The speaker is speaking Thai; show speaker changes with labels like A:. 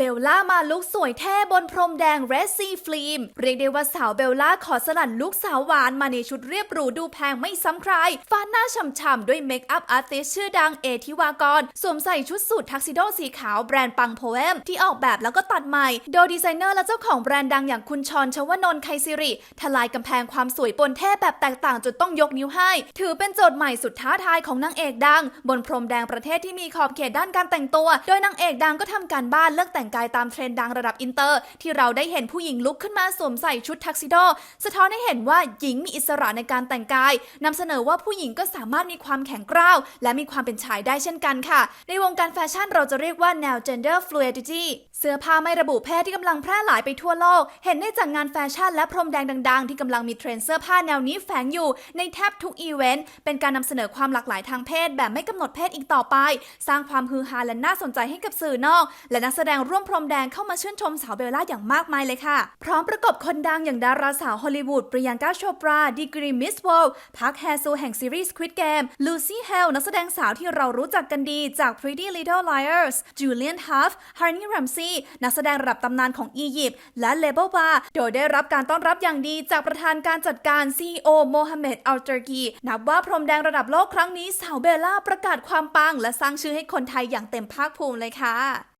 A: เบลล่ามาลุกสวยแท้บนพรมแดงเรสซีฟิล์มเรียกได้ว่าสาวเบลล่าขอสลัดลุกสาวหวานมาในชุดเรียบหรูดูแพงไม่ซ้ำใครฟาดหน้าฉ่ำๆด้วยเมคอัพอาร์ติสชื่อดังเอทิวากร สวมใส่ชุดสูททักซิโดสีขาวแบรนด์ปังโพเอมที่ออกแบบแล้วก็ตัดใหม่ โดยดีไซเนอร์และเจ้าของแบรนด์ดังอย่างคุณชรชวนนท์ไคซิริทลายกำแพงความสวยปนเท่แบบแตกต่างจนต้องยกนิ้วให้ ถือเป็นโจทย์ใหม่สุดท้าทายของนางเอกดัง บนพรมแดงประเทศที่มีขอบเขตด้านการแต่งตัว โดยนางเอกดังก็ทำการบ้านเลือกแต่งกายตามเทรนด์ดังระดับอินเตอร์ ที่เราได้เห็นผู้หญิงลุกขึ้นมาสวมใส่ชุดทักซิโด สะท้อนให้เห็นว่าหญิงมีอิสระในการแต่งกายนำเสนอว่าผู้หญิงก็สามารถมีความแข็งกร้าว และมีความเป็นชายได้เช่นกันค่ะ ในวงการแฟชั่นเราจะเรียกว่าแนว gender fluidity เสื้อผ้าไม่ระบุเพศที่กำลังแพร่หลายไปทั่วโลก เห็นได้จากงานแฟชั่นและพรมแดงดัง ๆ ที่กำลังมีเทรนเสื้อผ้าแนวนี้แฝงอยู่ในแทบทุกอีเวนต์ เป็นการนำเสนอความหลากหลายทางเพศแบบไม่กำหนดเพศอีกต่อไป สร้างความฮือฮาและน่าสนใจให้กับสื่อนอก และนักแสดงร่วมพรมแดงเข้ามาชื่นชมสาวเบลล่าอย่างมากมายเลยค่ะ พร้อมประกบคนดังอย่างดาราสาวฮอลลีวูดปริยังกาโชปรา ดีกรีมิส w ว r l d พักแฮซูแห่งซีรีส์ Squid Game ลูซี่เฮลนักแสดงสาวที่เรารู้จักกันดีจาก Pretty Little Liars Julian Huff Harney Ramsey นักแสดงระดับตำนานของอียิปต์และเลเบลบาโดยได้รับการต้อนรับอย่างดีจากประธานการจัดการ CEO โมฮัมเหม็ดอัลเตอร์กีนับว่าพรมแดงระดับโลกครั้งนี้สาวเบลล่าประกาศความปัง และสร้างชื่อให้คนไทยอย่างเต็มภาคภูมิเลยค่ะ